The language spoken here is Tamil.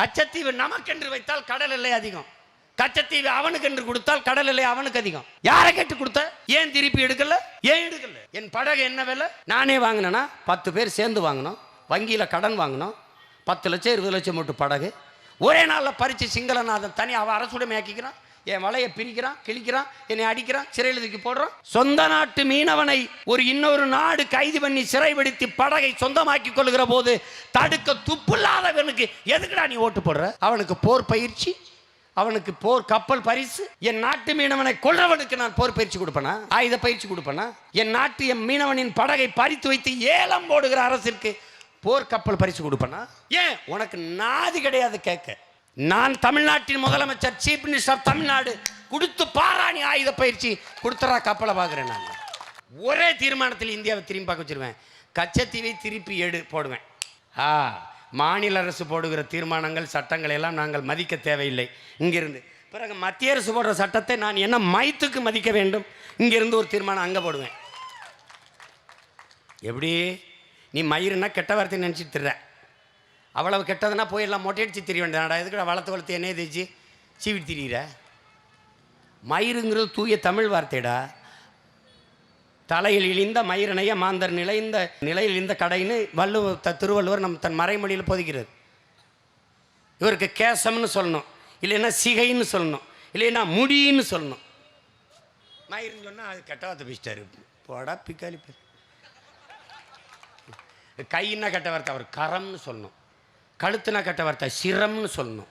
கச்சத்தீவு நமக்கென்று வைத்தால் கடல் எல்லை அதிகம். கச்சத்தீவு அவனுக்கு என்று கொடுத்தால் கடல் எல்லை அவனுக்கு அதிகம். யாரை கேட்டு கொடுத்த? ஏன் திருப்பி எடுக்கல? ஏன் எடுக்கல? என் படகு என்ன விலை? நானே வாங்கினேன்னா பத்து பேர் சேர்ந்து வாங்கினோம். வங்கியில் கடன் வாங்கினோம். பத்து லட்சம் இருபது லட்சம் மட்டும் படகு. ஒரே நாளில் பறித்து சிங்களநாதன் தனி அவன் அரசுடைமை ஆக்கிக்கிறான். என் வலையை பிரிக்கிறான் கிழிக்கிறான் என்னை அடிக்கிறான் சிறையில் தூக்கி போடுறான். சொந்த நாட்டு மீனவனை ஒரு இன்னொரு நாடு கைது பண்ணி சிறைப்படுத்தி படகை சொந்தமாக்கி கொள்கிற போது தடுக்க துப்பில்லாதவனுக்கு எதுக்குடா நீ ஓட்டு போடுற? அவனுக்கு போர் பயிற்சி அவனுக்கு போர் கப்பல் பரிசு. என் நாட்டு மீனவனை கொள்றவனுக்கு நான் போர் பயிற்சி கொடுப்பேனா? ஆயுத பயிற்சி கொடுப்பேனா? என் நாட்டு என் மீனவனின் படகை பறித்து வைத்து ஏலம் போடுகிற அரசிற்கு போர் கப்பல் பரிசு கொடுப்பேனா? ஏன்? உனக்கு நாதி கிடையாது கேட்க. நான் தமிழ்நாட்டின் முதலமைச்சர் சீஃப் மினிஸ்டர் தமிழ்நாடு. கொடுத்து பாராணி ஆயுத பயிற்சி கொடுத்துறா கப்பலை பார்க்குறேன் நான். ஒரே தீர்மானத்தில் இந்தியாவை திரும்பி பார்க்க வச்சுருவேன். கச்சத்தீவை திருப்பி எடு போடுவேன். ஆ மாநில அரசு போடுகிற தீர்மானங்கள் சட்டங்களை எல்லாம் நாங்கள் மதிக்க தேவையில்லை. இங்கிருந்து. பிறகு மத்திய அரசு போடுற சட்டத்தை நான் என்ன மைத்துக்கு மதிக்க வேண்டும்? இங்கிருந்து ஒரு தீர்மானம் அங்கே போடுவேன். எப்படி? நீ மயிருன்னா கெட்ட வார்த்தை நினச்சிட்டு அவ்வளவு கெட்டதுன்னா போய் எல்லாம் மொட்டையடிச்சு தெரிய வேண்டாம்டா எதுக்கு வளர்த்து வளர்த்து என்னைய தேய்ச்சி சீவிட்டு திரியிற? மயிருங்கிறது தூய தமிழ் வார்த்தைடா. தலையில் இழிந்த மயிரணைய மாந்தர் நிலைந்த நிலையில் இந்த கடைன்னு வள்ளுவர் த திருவள்ளுவர் நம் தன் மறைமொழியில் போதிக்கிறது இவருக்கு கேசம்னு சொல்லணும். இல்லைன்னா சிகைன்னு சொல்லணும். இல்லைன்னா முடின்னு சொல்லணும். மயிருன்னு சொன்னால் அது கெட்டவார்த்தை பேசிட்டாரு போடா பிக்காலி பே கைன்னா கெட்ட வார்த்தை? அவர் கரம்னு சொல்லணும். கழுத்துனா கெட்ட வார்த்தை சிரம்னு சொல்லணும்.